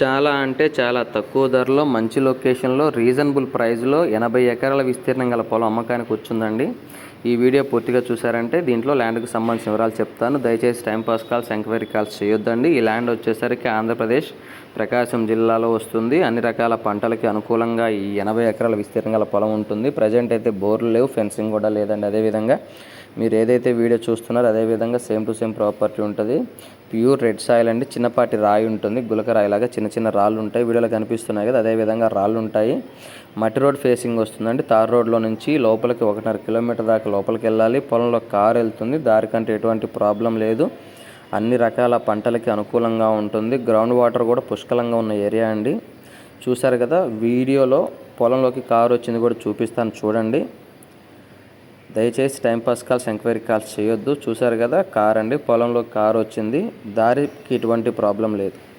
చాలా అంటే చాలా తక్కువ ధరలో మంచి లొకేషన్లో రీజనబుల్ ప్రైస్లో ఎనభై ఎకరాల విస్తీర్ణం గల పొలం అమ్మకానికి వచ్చిందండి. ఈ వీడియో పూర్తిగా చూసారంటే దీంట్లో ల్యాండ్కి సంబంధించిన వివరాలు చెప్తాను. దయచేసి టైంపాస్ కాల్స్ ఎంక్వైరీ కాల్స్ చేయొద్దండి. ఈ ల్యాండ్ వచ్చేసరికి ఆంధ్రప్రదేశ్ ప్రకాశం జిల్లాలో వస్తుంది. అన్ని రకాల పంటలకి అనుకూలంగా ఈ ఎనభై ఎకరాల విస్తీర్ణం గల పొలం ఉంటుంది. ప్రజెంట్ అయితే బోర్లు లేవు ఫెన్సింగ్ కూడా లేదండి. అదేవిధంగా మీరు ఏదైతే వీడియో చూస్తున్నారో అదేవిధంగా సేమ్ టు సేమ్ ప్రాపర్టీ ఉంటుంది. ప్యూర్ రెడ్ సాయిల్ అండి. చిన్నపాటి రాయి ఉంటుంది. గులక రాయిలాగా చిన్న చిన్న రాళ్ళు ఉంటాయి. వీడియోలో కనిపిస్తున్నాయి కదా అదేవిధంగా రాళ్ళు ఉంటాయి. మట్టి రోడ్ ఫేసింగ్ వస్తుందండి. తార్ రోడ్లో నుంచి లోపలికి ఒకటిన్నర కిలోమీటర్ దాకా లోపలికి వెళ్ళాలి. పొలంలో కారు వెళ్తుంది. దారి కంటే ఎటువంటి ప్రాబ్లం లేదు. అన్ని రకాల పంటలకి అనుకూలంగా ఉంటుంది. గ్రౌండ్ వాటర్ కూడా పుష్కలంగా ఉన్న ఏరియా అండి. చూసారు కదా వీడియోలో పొలంలోకి కారు వచ్చింది కూడా చూపిస్తాను చూడండి. దయచేసి టైంపాస్ కాల్స్ ఎంక్వైరీ కాల్స్ చేయొద్దు. చూసారు కదా కార్ అండి పొలంలో కారు వచ్చింది. దారికి ఎటువంటి ప్రాబ్లం లేదు.